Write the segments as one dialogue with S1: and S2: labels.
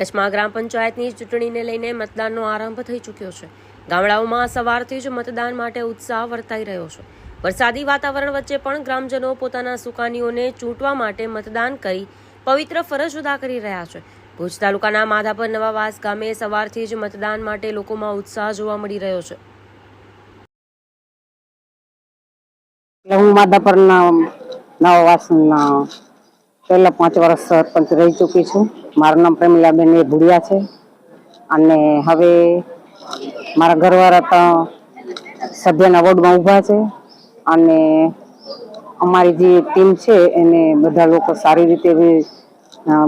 S1: કચ્છમાં ગ્રામ પંચાયતની ચૂંટણીને લઈને મતદાનનો આરંભ થઈ ચૂક્યો છે. ગામડાઓમાં સવારથી જ મતદાન માટે ઉત્સાહ વર્તાઈ રહ્યો છે. વરસાદી વાતાવરણ વચ્ચે પણ ગ્રામજનો પોતાના સુકાનીઓને ચૂંટવા માટે મતદાન કરી પવિત્ર ફરજ અદા કરી રહ્યા છે. ભુજ તાલુકાના માધાપર નવાવાસ ગામે સવારથી જ મતદાન માટે લોકોમાં ઉત્સાહ જોવા મળી રહ્યો છે.
S2: હું માધાપરના નવવાસના પહેલા પાંચ વર્ષ સરપંચ રહી ચૂકી છું. મારું નામ પ્રેમિલાબેન એ ભુડિયા છે. અને હવે મારા ઘરવાળા તો સભ્યના વોર્ડમાં ઊભા છે. અને અમારી જે ટીમ છે એને બધા લોકો સારી રીતે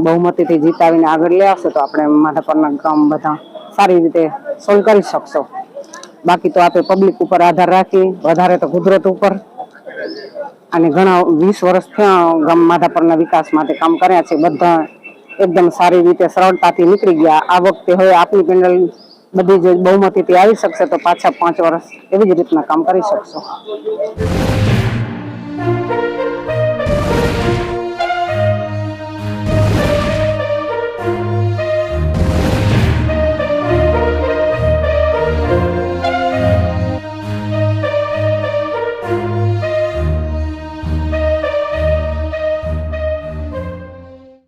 S2: બહુમતીથી જીતાવીને આગળ લઈ આવશે તો આપણે માધાપરના ગામ બધા સારી રીતે સોલ્વ કરી શકશો. બાકી તો આપણે પબ્લિક ઉપર આધાર રાખી, વધારે તો કુદરત ઉપર. અને ઘણા વીસ વર્ષ થયા ગામ માધાપરના વિકાસ માટે કામ કર્યા છે. બધા એકદમ સારી રીતે સરળતાથી નીકળી ગયા. આ વખતે હવે આપણી પેનલ બધી જ બહુમતીથી આવી શકશે તો પાછા પાંચ વર્ષ એવી જ રીતના કામ કરી શકશો.